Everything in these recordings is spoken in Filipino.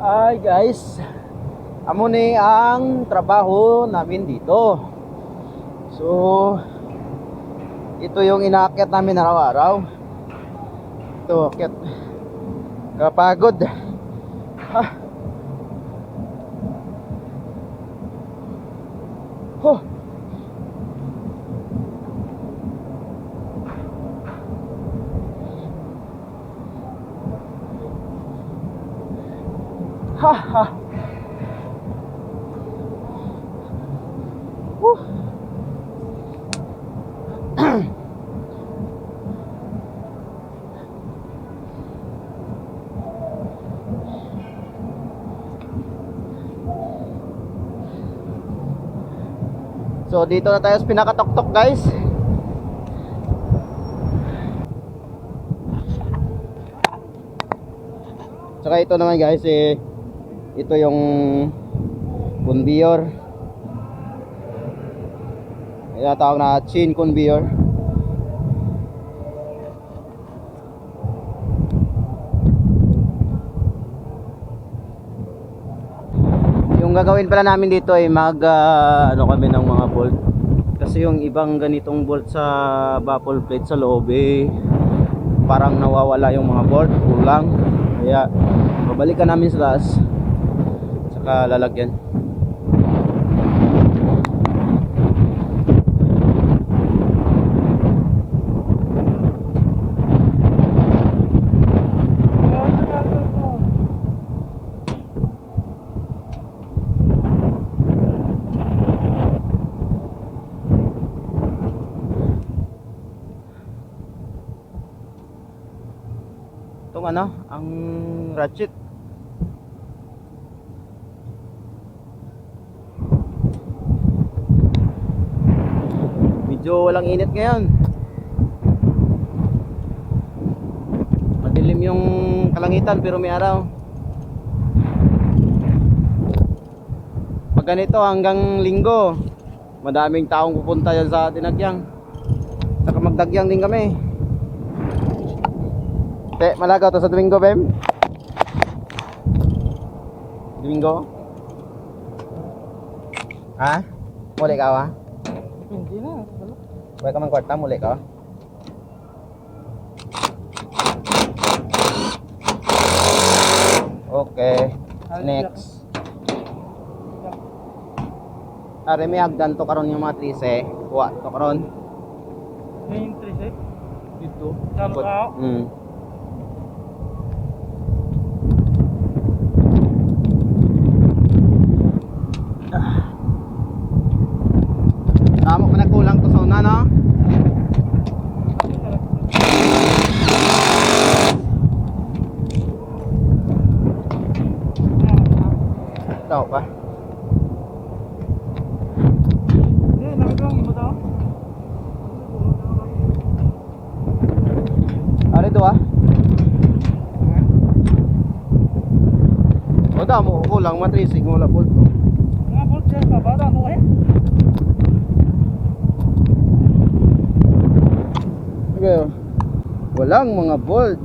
Ay guys, amo ni ang trabaho namin dito. So, ito yung inaakyat namin araw-araw. Ito, akyat. Kapagod. Ha. Ha ha. Whew. So dito na tayo sa pinakatok-tok guys. Tsaka ito naman guys eh ito yung conveyor. Yung tawag na chain conveyor. Yung gagawin pala namin dito ay mag ah, ano kami ng mga bolt. Kasi yung ibang ganitong bolt sa baffle plate sa loob eh parang nawawala yung mga bolt, kulang. Kaya babalikan namin sa taas. Saka lalagyan. Itong ano, ang ratchet. Medyo walang init ngayon. Madilim yung kalangitan pero may araw. Pag ganito hanggang linggo, madaming taong pupunta yan sa Tinagyang. Saka magdagyang din kami. Te, malagaw to sa Domingo, Bem? Domingo? Ha? Muli ka ha? Hindi Balik ka man kwarta, muli ka. Okay. Next. Are may hagdan to karon yung mga trise. Kuha to karon. Ngayon, tres eh. Dito. Talo ka. Mm. Tama pa nagkulang to sa una, no? Tao pa. Hindi, nagagawang iba daw. Ano ito ah? O damo, matrisig mo lapot. Mga bolt yan pa ba? Ano eh? Okay. Walang mga bolt.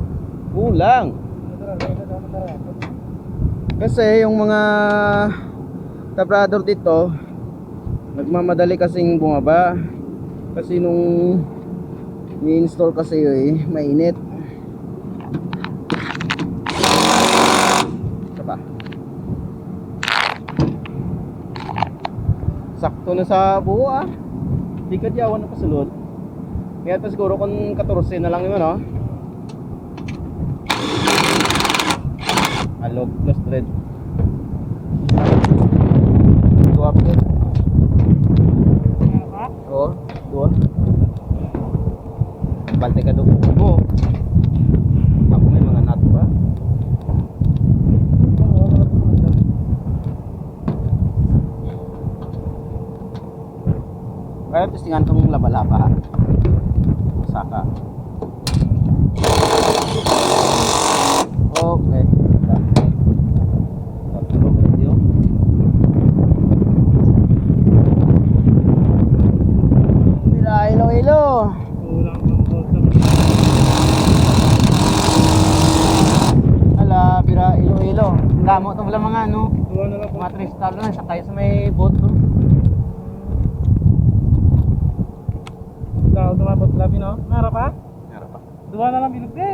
Kulang. Kasi yung mga tabrador dito nagmamadali kasing bumaba. Kasi nung ni-install kasi yun eh, mainit. Ito pa. Sakto na sa buo ah. Di ka diyawan na pasulod. Kaya pa siguro kung 14 na lang yun, no? Alog plus thread. Swap it. Oo, dua. Bante ka doon mo. Ako may mga nut pa. Kaya testingan tong laba-laba. Saka. Okay. Tatlo medyo. Bolt. Ala, bira, ilo-ilo. Damo to wala mga ano, mga tristal na sakay sa may boat to. Ikaw tumabot labi no? Nara pa? Meron pa. Dua na lang binugde.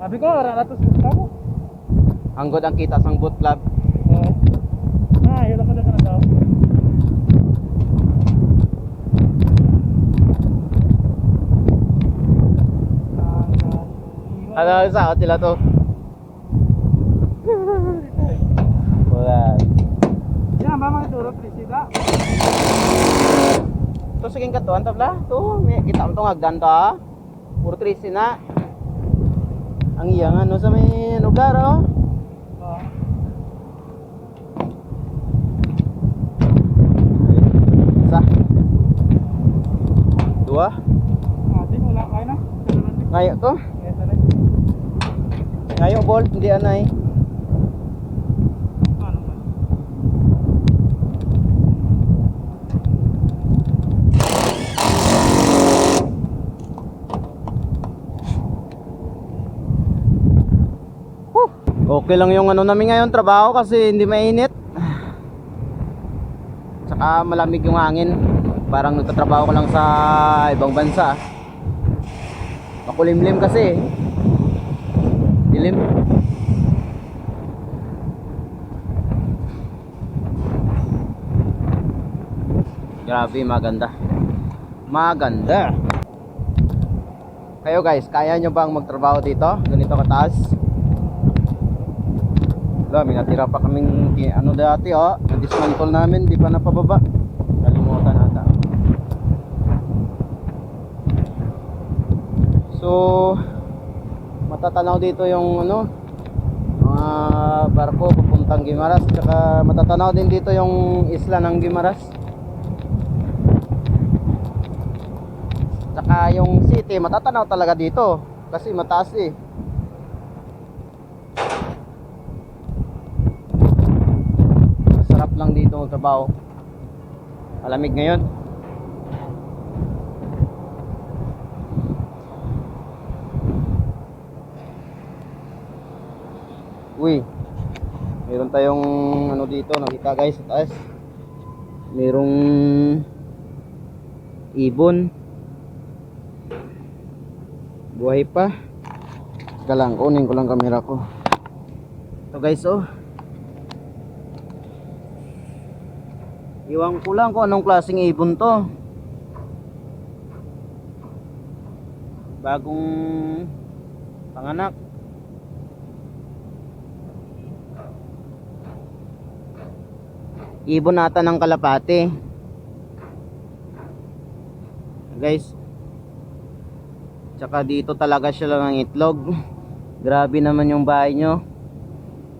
Sabi ko, ara na to sa mo. Anggod ang kita sang boat club. Oo. Ah, yun ako na ka na daw. Ano sa sila to? Wala. Yan, ba mga turo, Prisida? To sige katuan tabla. To, may kita mo tong hagdan to ah. Puro trisi na. Ang iyang ano sa may lugar oh. Isa. Dua. Ah, di, wala kayo na. Pero na, di. Ngayo to. Ito na. Ngayo bolt hindi anay. Okay lang yung ano namin ngayon trabaho kasi hindi mainit. Saka malamig yung hangin. Parang nagtatrabaho ko lang sa ibang bansa. Makulimlim kasi. Dilim. Grabe, maganda. Maganda. Kayo guys, kaya nyo bang magtrabaho dito? Ganito kataas? Wala, may natira pa kaming ano dati oh. Na-dismantle namin, di pa napababa. Kalimutan ata. So, matatanaw dito yung ano, mga barko papuntang Gimaras. Tsaka matatanaw din dito yung isla ng Gimaras. Tsaka yung city, matatanaw talaga dito. Kasi mataas eh. Masarap lang dito magtrabaho. Malamig ngayon. Uy. Meron tayong ano dito, nakita guys sa taas. Merong ibon. Buhay pa. Teka lang, kunin ko lang camera ko. Ito guys, oh. Iwan ko lang kung anong klaseng ibon to. Bagong panganak. Ibon nata ng kalapate. Guys. Tsaka dito talaga siya lang ng itlog. Grabe naman yung bahay nyo.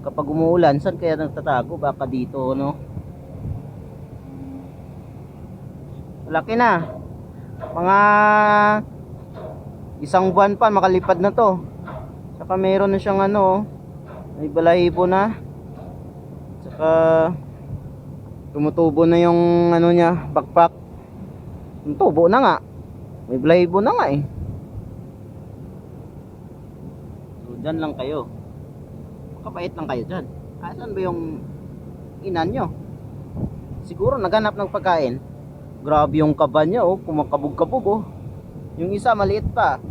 Kapag umuulan, saan kaya nagtatago? Baka dito, no? Laki na. Mga isang buwan pa makalipad na to. Saka meron na siyang ano, may balahibo na. Saka tumutubo na yung ano niya, backpack. Tumutubo na nga. May balahibo na nga eh. So, dyan lang kayo. Kapait lang kayo dyan. Asan ba yung inan nyo? Siguro naghanap ng pagkain. Grabe yung kaba niya oh, kumakabog-kabog oh. Yung isa maliit pa.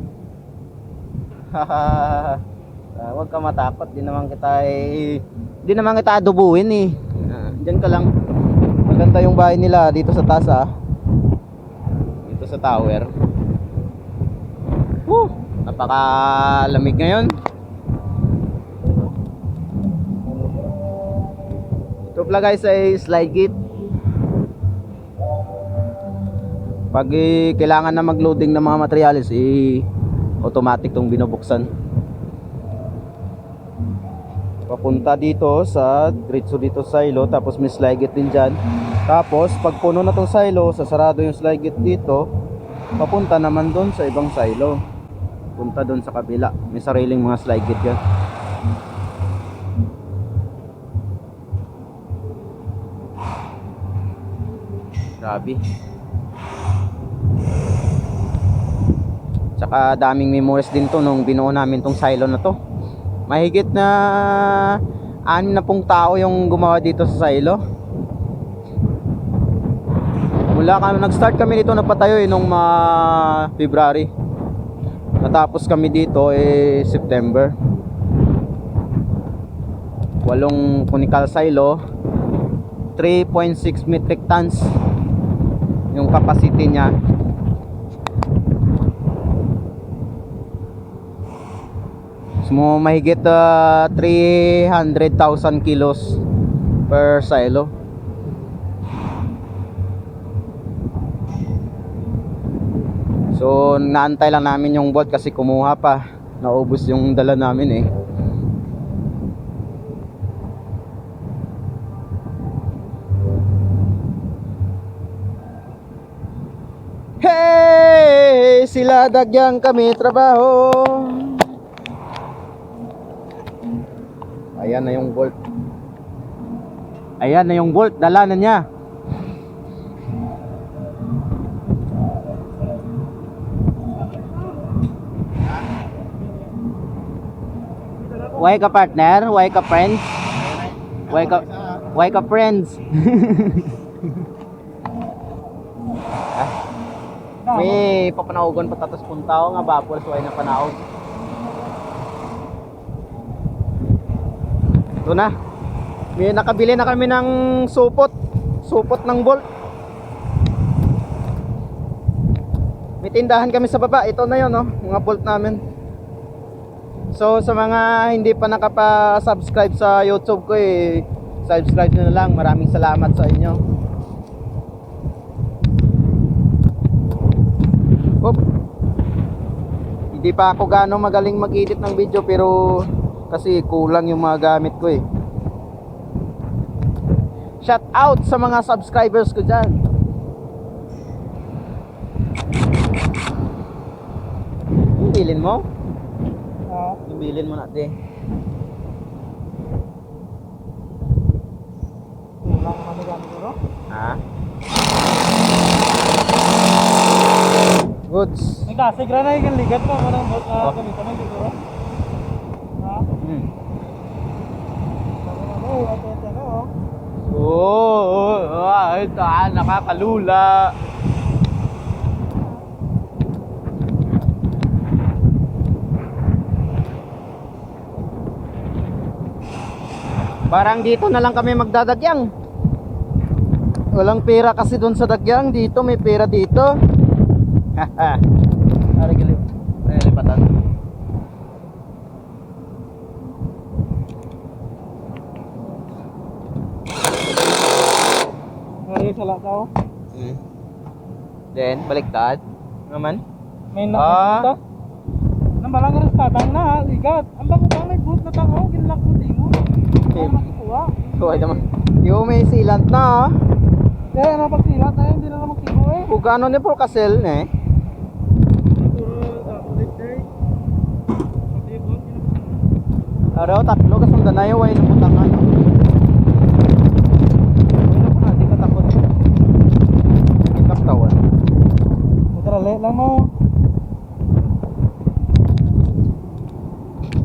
ah, wag ka matakot, di naman kita eh, di naman kita adubuhin eh. Ah, diyan ka lang. Maganda yung bahay nila dito sa taas ah. Dito sa tower. Woo! Napakalamig ngayon. Ito pala guys ay slide gate. Pag eh, kailangan na mag-loading ng mga materials, eh, automatic tong binubuksan. Papunta dito sa diretso dito sa silo, tapos may slide gate din dyan. Tapos, pag puno na tong silo, sasarado yung slide gate dito, papunta naman doon sa ibang silo. Punta doon sa kabila. May sariling mga slide gate yan. Grabe. Tsaka daming memories din to nung binuo namin tong silo na to. Mahigit na anim na pong tao yung gumawa dito sa silo. Mula kami, nag-start kami dito nagpatayo eh nung mga February. Natapos kami dito eh September. Walong conical silo, 3.6 metric tons yung capacity niya. Mo mahigit ah, 300,000 kilos per silo. So, naantay lang namin yung boat kasi kumuha pa. Naubos yung dala namin eh. Hey! Sila dagyang kami trabaho. Ayan na yung bolt. Ayan na yung bolt. Dala na niya. Why ka partner? Why ka friends? Why ka Why ka friends? May papanaugon pa tatas puntaw nga bapol so ay na panaog. Ito na. May nakabili na kami ng supot. Supot ng bolt. May tindahan kami sa baba. Ito na 'yon, no? Mga bolt namin. So sa mga hindi pa nakapa-subscribe sa YouTube ko eh, subscribe na lang. Maraming salamat sa inyo. Oop. Hindi pa ako gaano magaling mag-edit ng video pero kasi kulang yung mga gamit ko eh. Shout out sa mga subscribers ko dyan. Yung bilin mo? Ah, bilin mo natin. kulang kami gamit ko. Ha? Goods. May kasig ra na yung ligat mo. Anong bot na Oh. gamitan mo siguro? Ha? Hmm. Sabi na mo, ate ate ano oh. Oo, oh, ah, ito Parang dito na lang kami magdadagyang. Walang pera kasi doon sa dagyang. Dito may pera dito. Haha. Ari galip. Ay, lipatan. Ngayon sa lakaw. Hmm. Then, baliktad. Naman. May Ah. nakakita. Nang balang rin tatang na ligat. Ang bago pang may boot na tango, ginlak mo timo. Okay. Ano? Kuha naman. Yo, may silant na. Kaya ano pagsilat na yun, hindi na naman kibo eh. Kung gaano ni eh. Pati boot, yun. Araw, tatlo kasundan na yung way ng putangan. Uy, naku na, di ka takot. Ikap tawan. Matrali lang mo.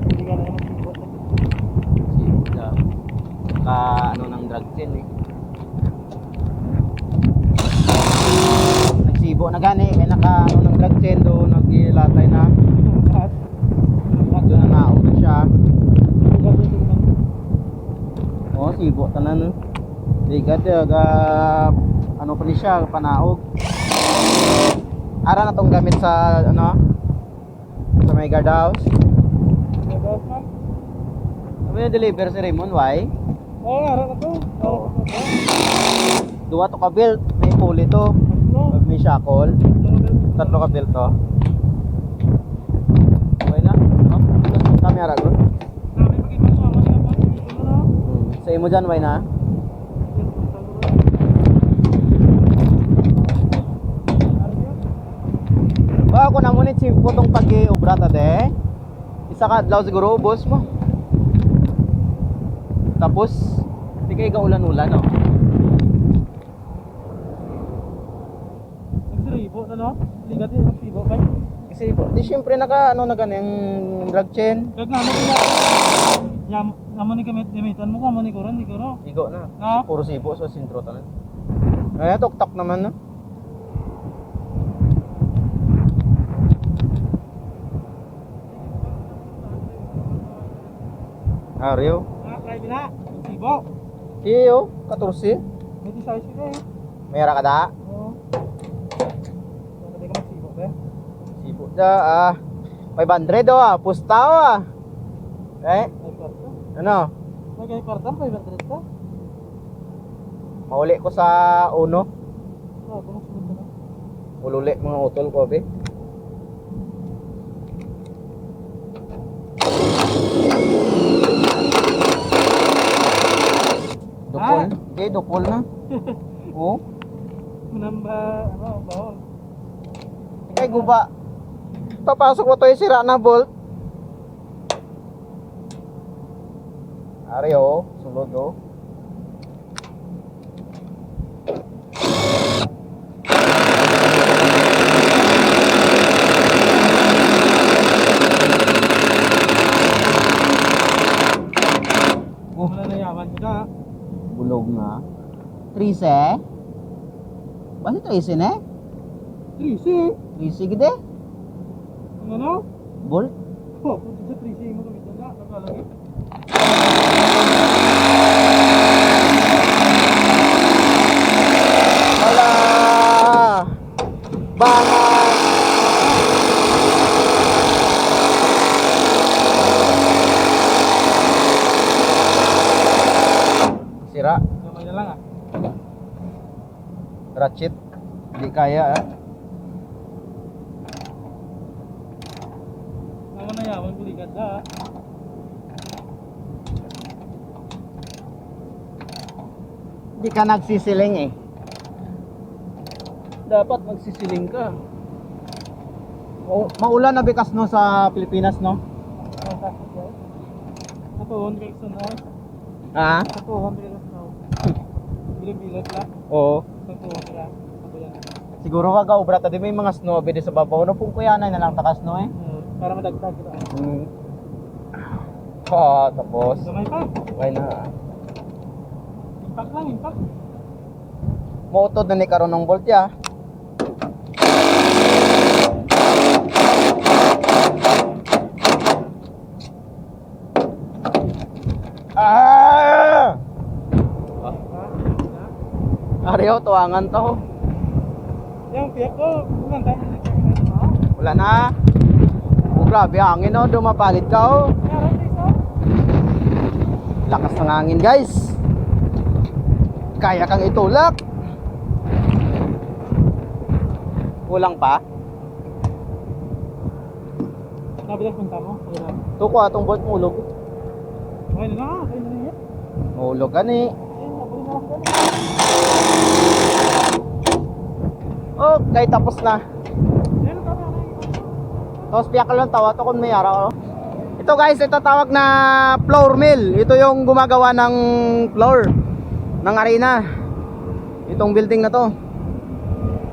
Hindi ka na naman kibo. Si, ka, ka, ano ng drug sin eh. Nagsibo na gani, kaya naka, ano ng drug sin do, nagilatay na. Lahat. Doon na naog na siya. Gagawin man. Oo, sibo tanan no. Ligad ga ano pa ni siya panaog. Ara na tong gamit sa ano sa may guard house. Ano yung deliver si Raymond, why? Oo, nga, na to. Oo. Duwa to ka belt, may pulley to. May shackle, tatlo ka belt to. Okay na? No? Kami ara ko. Sabi na. Hmm. Sa imo dyan, why na? Ba ako na ngunit si putong pag-obra ta de. Isa ka adlaw siguro ubos mo. Tapos di kay kaulan-ulan no. Nagsiribo na no? Ligat yun ang sibo ba? Nagsibo. Di syempre naka ano na ganang drag chain. Kag nga mo kaya. Ya, namo ni gamit gamitan mo ka mo ni kuron di kuro. Igo na. Na. Puro sibo sa sintro tanan. Ay, tok-tok naman no. Aryo. Na try na. Sibo. Iyo, 14. May size ka eh. Mayara ka da. Oo. Sabi ka magsibo be. Sibo da ah. 500 oh ah. Pusta oh ah. Eh, May ano? May kay kwarta pa 500 ka. Mauli ko sa uno. Ah, kung sunod na. Ululi mga utol ko, be. Hindi, dupol na. Oo. Manamba ano bawal. Ay, guba. Papasok mo to yung sira na bolt. Ari, oh. Sulod, oh. Oh. Wala na yaman ka. Na. Trise? Basta trise na? Trisi. Trise gede? Ang ano? Bolt? Oh, kung sa trisi mo gamitan na, nakalagay. Wala! Bangan! Sira. Gamay na lang ah. Ratchet. Hindi kaya ah. Naman na yaman kulikat da. ah. Hindi ka nagsisiling eh. Dapat magsisiling ka. O, maulan na bikas no sa Pilipinas no? Sa tuhon kay sa na. Ha? Sa tuhon kay sa na. Bilag-bilag lang. Oo. Siguro wag obra ta di may mga snow bidi sa babaw no pung kuyanay na lang takas no eh. Hmm, Para madagdag kita. Mm. Ah, tapos. Gamay pa. Why na? Impact lang, impact. Moutod na ni karon ng bolt ya. Ah! Ha? Ariyo, tuwangan to. Yung piyak ko, mo. Wala na. Oh, grabe hangin oh, dumapalit ka oh. Lakas ng hangin guys. Kaya kang itulak. Kulang pa. Nabilang punta mo. Tuko atong bolt mulog. Okay na okay na yan. Mulog ka ni. Ayun, nabuli na lang yan. Okay, tapos na. Tapos piyak lang tawa to kung may araw. Ito guys, ito tawag na floor mill. Ito yung gumagawa ng floor ng arena. Itong building na to.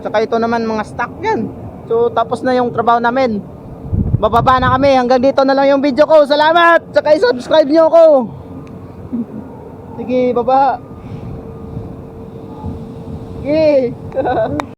Tsaka ito naman mga stock yan. So tapos na yung trabaho namin. Bababa na kami. Hanggang dito na lang yung video ko. Salamat! Tsaka i-subscribe nyo ako. Sige, baba. Sige.